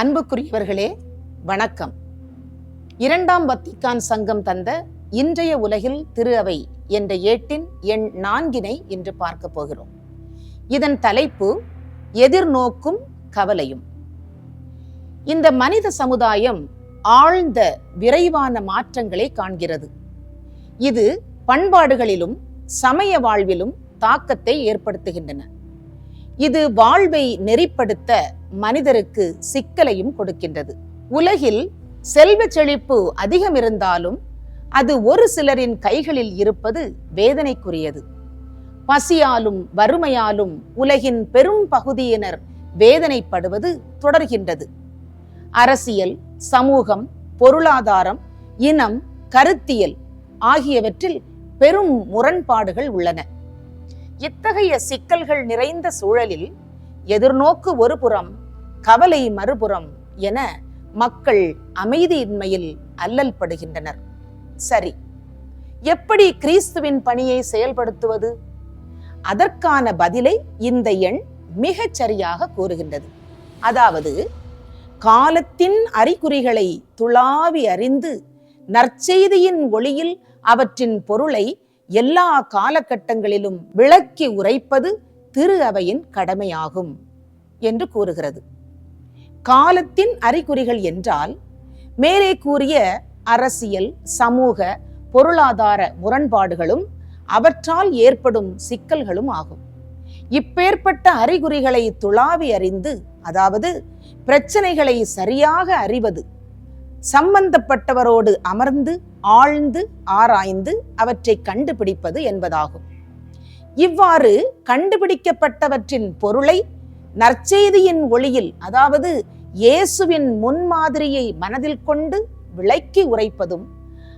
அன்புக்குரியவர்களே வணக்கம். இரண்டாம் வத்திக்கான் சங்கம் தந்த இன்றைய உலகில் திரு அவை என்ற ஏட்டின் எண் நான்கினை இன்று பார்க்க போகிறோம். இதன் தலைப்பு எதிர்நோக்கும் கவலையும். இந்த மனித சமுதாயம் ஆழ்ந்த விரைவான மாற்றங்களை காண்கிறது. இது பண்பாடுகளிலும் சமய வாழ்விலும் தாக்கத்தை ஏற்படுத்துகின்றன. இது வாழ்வை நெறிப்படுத்த மனிதருக்கு சிக்கலையும் கொடுக்கின்றது. உலகில் செல்வ செழிப்பு அதிகம் இருந்தாலும் அது ஒரு சிலரின் கைகளில் இருப்பது வேதனைக்குரியது. பசியாலும் வறுமையாலும் உலகின் பெரும் பகுதியினர் வேதனைப்படுவது தொடர்கின்றது. அரசியல் சமூகம் பொருளாதாரம் இனம் கருத்தியல் ஆகியவற்றில் பெரும் முரண்பாடுகள் உள்ளன. இத்தகைய சிக்கல்கள் நிறைந்த சூழலில் எதிர்நோக்கு ஒரு புறம் கவலை மறுபுறம் என மக்கள் அமைதியின்மையில் அல்லல் படுகின்றனர். சரி எப்படி கிறிஸ்துவின் பணியை செயல்படுத்துவது? அதற்கான பதிலை இந்த எண் மிகச் சரியாக கூறுகின்றது. அதாவது காலத்தின் அறிகுறிகளை துளாவி அறிந்து நற்செய்தியின் ஒளியில் அவற்றின் பொருளை எல்லா காலகட்டங்களிலும் விளக்கி உரைப்பது திரு அவையின் கடமையாகும் என்று கூறுகிறது. காலத்தின் அறிகுறிகள் என்றால் மேலே கூறிய அரசியல் சமூக பொருளாதார முரண்பாடுகளும் அவற்றால் ஏற்படும் சிக்கல்களும் ஆகும். இப்பேற்பட்ட அறிகுறிகளை துளாவி அறிந்து அதாவது பிரச்சனைகளை சரியாக அறிவது சம்பந்தப்பட்டவரோடு அமர்ந்து ஆழ்ந்து ஆராய்ந்து அவற்றை கண்டுபிடிப்பது என்பதாகும். இவ்வாறு கண்டுபிடிக்கப்பட்டவற்றின் பொருளை நற்செய்தியின் ஒளியில் அதாவது இயேசுவின் முன்மாதிரியை மனதில் கொண்டு விளக்கி உரைப்பதும்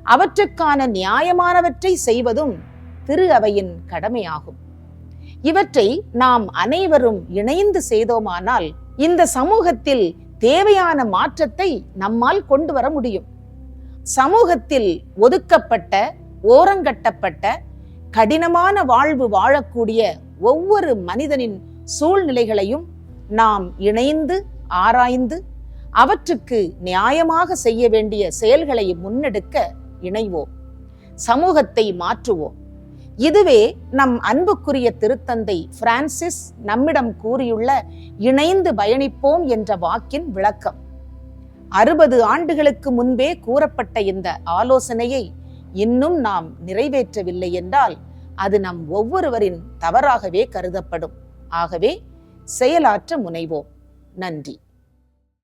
அவற்றுக்கான நியாயமானவற்றை செய்வதும் திரு அவையின் கடமையாகும். இவற்றை நாம் அனைவரும் இணைந்து செய்தோமானால் இந்த சமூகத்தில் தேவையான மாற்றத்தை நம்மால் கொண்டு வர முடியும். சமூகத்தில் ஒதுக்கப்பட்ட ஓரங்கட்டப்பட்ட கடினமான வாழ்வு வாழக்கூடிய ஒவ்வொரு மனிதனின் சூழ்நிலைகளையும் நாம் இணைந்து ஆராய்ந்து அவற்றுக்கு நியாயமாக செய்ய வேண்டிய செயல்களை முன்னெடுக்க இணைவோம். சமூகத்தை மாற்றுவோம். இதுவே நம் அன்புக்குரிய திருத்தந்தை பிரான்சிஸ் நம்மிடம் கூறியுள்ள இணைந்து பயணிப்போம் என்ற வாக்கின் விளக்கம். அறுபது ஆண்டுகளுக்கு முன்பே கூறப்பட்ட இந்த ஆலோசனையை இன்னும் நாம் நிறைவேற்றவில்லை என்றால் அது நம் ஒவ்வொருவரின் தவறாகவே கருதப்படும். ஆகவே செயலாற்ற முனைவோம். நன்றி.